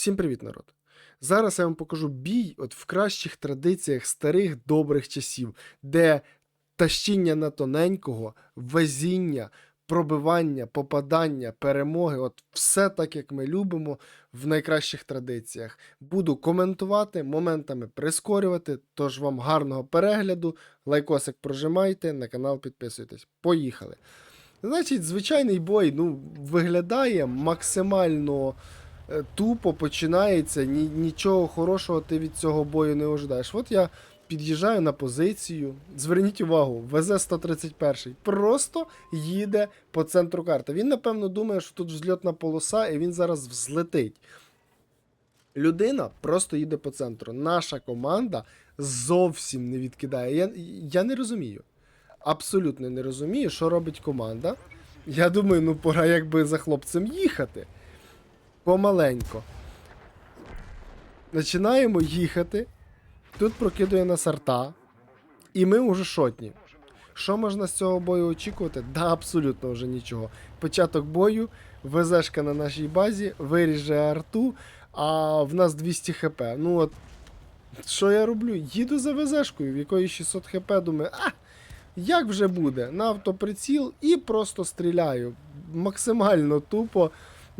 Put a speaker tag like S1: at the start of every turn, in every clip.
S1: Всім привіт, народ! Зараз я вам покажу бій от в кращих традиціях старих добрих часів, де тащіння на тоненького, везіння, пробивання, попадання, перемоги, от все так, як ми любимо в найкращих традиціях. Буду коментувати, моментами прискорювати. Тож вам гарного перегляду, лайкосик прожимайте, на канал підписуйтесь. Поїхали! Значить, звичайний бой ну, виглядає максимально тупо починається, ні, нічого хорошого ти від цього бою не ожидаєш. От я під'їжджаю на позицію. Зверніть увагу, ВЗ-131 просто їде по центру карти. Він, напевно, думає, що тут взльотна полоса, і він зараз взлетить. Людина просто їде по центру. Наша команда зовсім не відкидає. Я, я не розумію. Абсолютно не розумію, що робить команда. Я думаю, ну пора якби за хлопцем їхати. Помаленько. Починаємо їхати. Тут прокидує нас арта. І ми вже шотні. Що можна з цього бою очікувати? Да, абсолютно вже нічого. Початок бою, ВЗшка на нашій базі, виріже арту, а в нас 200 хп. Ну от, що я роблю? Їду за ВЗшкою, в якої 600 хп, думаю, а, як вже буде? На автоприціл і просто стріляю. Максимально тупо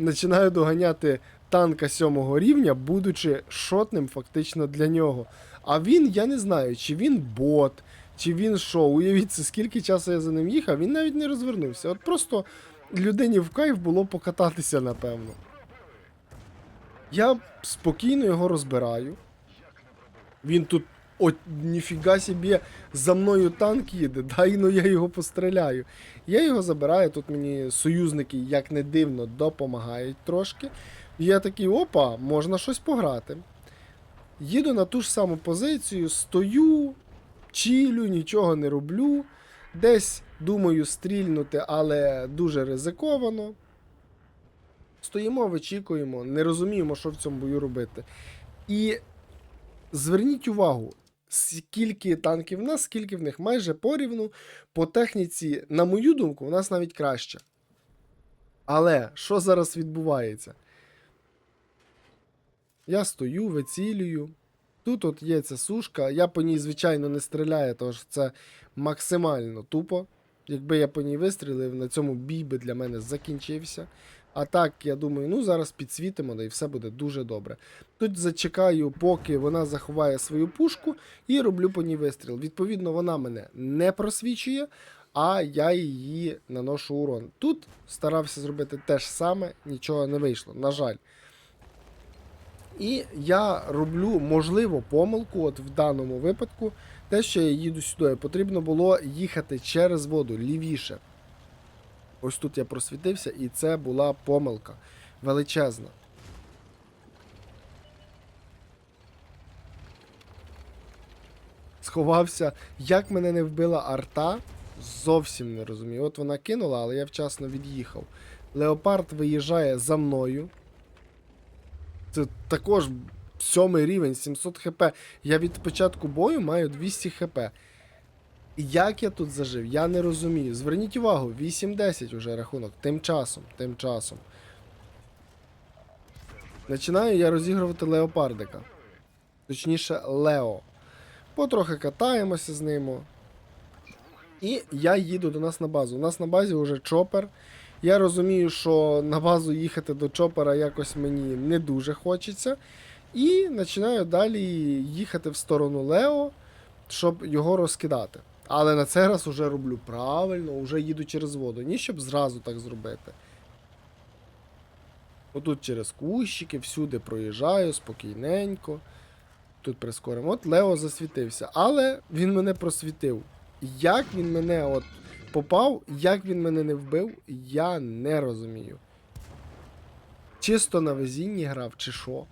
S1: починаю доганяти танка сьомого рівня, будучи шотним фактично для нього. А він, я не знаю, чи він бот, чи він що. Уявіть, скільки часу я за ним їхав, він навіть не розвернувся. От просто людині в кайф було покататися, напевно. Я спокійно його розбираю. Він тут, от, ніфіга собі, за мною танк їде, дай ну я його постріляю. Я його забираю, тут мені союзники, як не дивно, допомагають трошки. Я такий, опа, можна щось пограти. Їду на ту ж саму позицію, стою, чілю, нічого не роблю. Десь думаю стрільнути, але дуже ризиковано. Стоїмо, вичікуємо, не розуміємо, що в цьому бою робити. І зверніть увагу, скільки танків в нас, скільки в них майже порівну. По техніці, на мою думку, у нас навіть краще. Але що зараз відбувається? Я стою, вицілюю. Тут от є ця сушка. Я по ній, звичайно, не стріляю, що це максимально тупо. Якби я по ній вистрілив, на цьому бій би для мене закінчився. А так, я думаю, ну зараз підсвітимо, да і все буде дуже добре. Тут зачекаю, поки вона заховає свою пушку, і роблю по ній вистріл. Відповідно, вона мене не просвічує, а я її наношу урон. Тут старався зробити те ж саме, нічого не вийшло, на жаль. І я роблю, можливо, помилку, от в даному випадку, те, що я їду сюди. Потрібно було їхати через воду лівіше. Ось тут я просвітився, і це була помилка величезна. Сховався. Як мене не вбила арта, зовсім не розумію. От вона кинула, але я вчасно від'їхав. Леопард виїжджає за мною. Це також сьомий рівень, 700 хп. Я від початку бою маю 200 хп. Як я тут зажив, я не розумію. Зверніть увагу, 8-10 уже рахунок. Тим часом, тим часом. Починаю я розігрувати леопардика. Точніше, Лео. Потрохи катаємося з ним. І я їду до нас на базу. У нас на базі вже чопер. Я розумію, що на базу їхати до чопера якось мені не дуже хочеться. І починаю далі їхати в сторону Лео, щоб його розкидати. Але на цей раз уже роблю правильно, вже їду через воду. Ні, щоб зразу так зробити. Отут через кущики, всюди проїжджаю спокійненько. Тут прискоримо. От Лео засвітився. Але він мене просвітив. Як він мене от попав, як він мене не вбив, я не розумію. Чисто на везінні грав, чи що?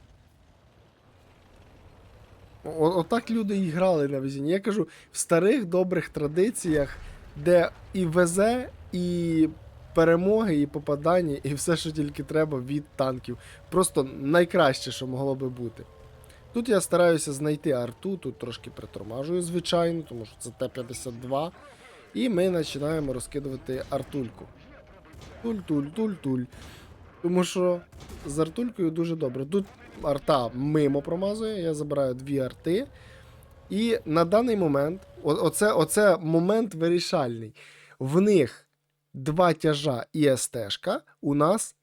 S1: Отак люди і грали на везінні. Я кажу, в старих добрих традиціях, де і везе, і перемоги, і попадання, і все, що тільки треба від танків. Просто найкраще, що могло би бути. Тут я стараюся знайти арту, тут трошки притормажую, звичайно, тому що це Т-52. І ми починаємо розкидувати артульку. Туль-туль-туль-туль. Тому що з артулькою дуже добре. Тут арта мимо промазує, я забираю дві арти. І на даний момент, о- оце, оце момент вирішальний. В них два тяжа і СТшка, у нас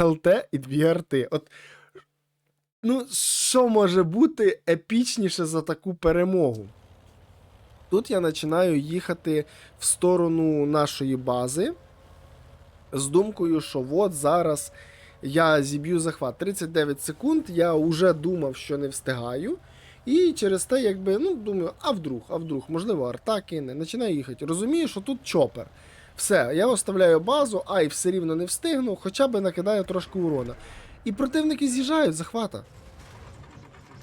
S1: ЛТ і дві арти. От, ну, що може бути епічніше за таку перемогу? Тут я починаю їхати в сторону нашої бази з думкою, що от зараз я зіб'ю захват 39 секунд. Я вже думав, що не встигаю. І через те, якби, ну, думаю, а вдруг, а вдруг, можливо, арта кине, починаю їхати. Розумію, що тут чопер. Все, я оставляю базу, ай, все рівно не встигну, хоча б накидаю трошки урона. І противники з'їжджають з захвата.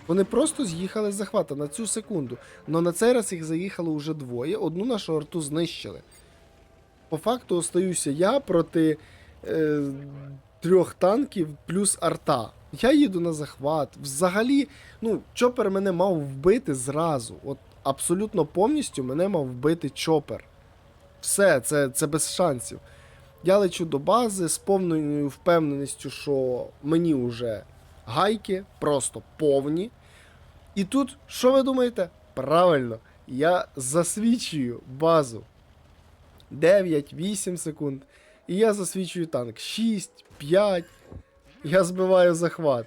S1: Вони просто з'їхали з захвата на цю секунду. Но на цей раз їх заїхало вже двоє, одну нашу арту знищили. По факту остаюся я проти е, трьох танків плюс арта. Я їду на захват. Взагалі, ну, чопер мене мав вбити зразу. От абсолютно повністю мене мав вбити чопер. Все, це, це без шансів. Я лечу до бази з повною впевненістю, що мені вже гайки просто повні. І тут, що ви думаєте? Правильно, я засвічую базу 9-8 секунд. І я засвічую танк 6, 5. Я збиваю захват.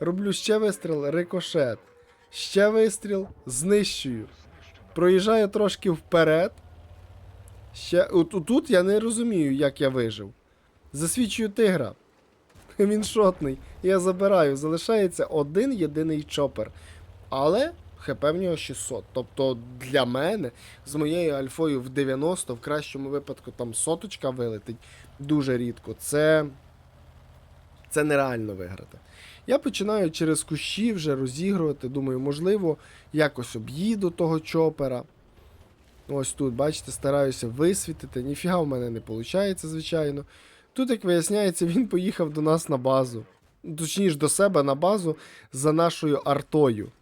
S1: Роблю ще вистріл, рикошет. Ще вистріл, знищую. Проїжджаю трошки вперед. Ще от, тут я не розумію, як я вижив. Засвічую тигра. Він шотний. Я забираю. Залишається один єдиний чопер. Але ХП в нього 600. Тобто для мене з моєю альфою в 90, в кращому випадку там соточка вилетить дуже рідко. Це. Це нереально виграти. Я починаю через кущі вже розігрувати. Думаю, можливо, якось об'їду того чопера. Ось тут, бачите, стараюся висвітити. Ніфіга в мене не виходить, звичайно. Тут, як виясняється, він поїхав до нас на базу. Точніше, до себе на базу за нашою артою.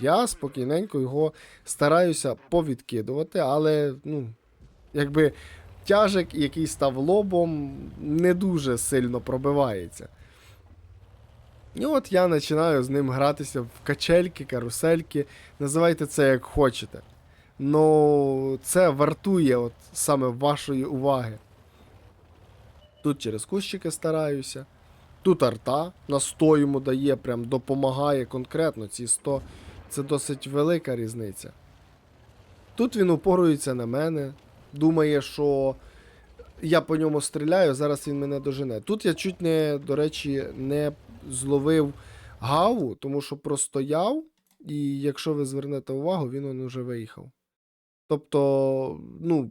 S1: Я спокійненько його стараюся повідкидувати, але, ну, якби тяжик, який став лобом, не дуже сильно пробивається. І от я починаю з ним гратися в качельки, карусельки, називайте це як хочете. Ну, це вартує от саме вашої уваги. Тут через кущики стараюся. Тут арта на 100 йому дає, прям допомагає конкретно. Ці 100 це досить велика різниця. Тут він упорується на мене, думає, що я по ньому стріляю, зараз він мене дожене. Тут я чуть не, до речі, не зловив гаву, тому що простояв, і якщо ви звернете увагу, він он уже виїхав. Тобто, ну,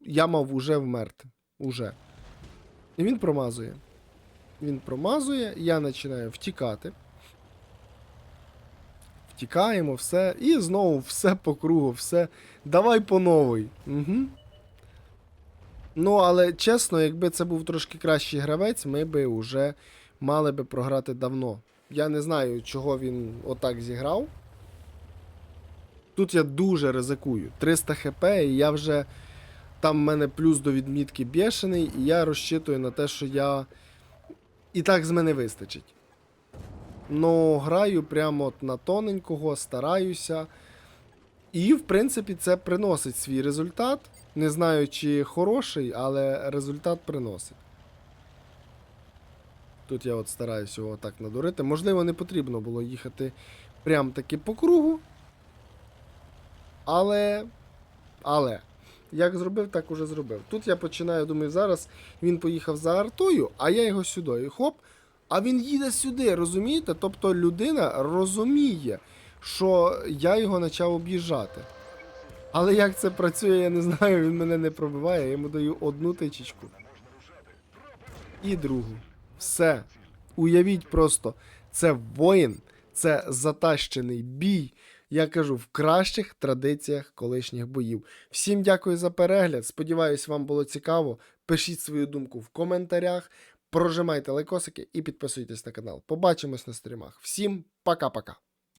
S1: я мав уже вмерти. Уже. І він промазує. Він промазує, я починаю втікати. Втікаємо, все. І знову все по кругу, все. Давай по новій. Угу. Ну, але чесно, якби це був трошки кращий гравець, ми би вже мали би програти давно. Я не знаю, чого він отак зіграв. Тут я дуже ризикую. 300 хп, і я вже. Там в мене плюс до відмітки бешений, і я розчитую на те, що я. І так з мене вистачить. Ну, граю прямо от на тоненького, стараюся. І, в принципі, це приносить свій результат. Не знаю, чи хороший, але результат приносить. Тут я от стараюся його так надурити. Можливо, не потрібно було їхати прям таки по кругу. Але. Але. Як зробив, так уже зробив. Тут я починаю, думаю, зараз він поїхав за артою, а я його сюди. Хоп. А він їде сюди, розумієте? Тобто людина розуміє, що я його почав об'їжджати. Але як це працює, я не знаю, він мене не пробиває, я йому даю одну тичечку. І другу. Все. Уявіть просто, це воїн, це затащений бій. Я кажу, в кращих традиціях колишніх боїв. Всім дякую за перегляд. Сподіваюсь, вам було цікаво. Пишіть свою думку в коментарях, прожимайте лайкосики і підписуйтесь на канал. Побачимось на стрімах. Всім пока-пока.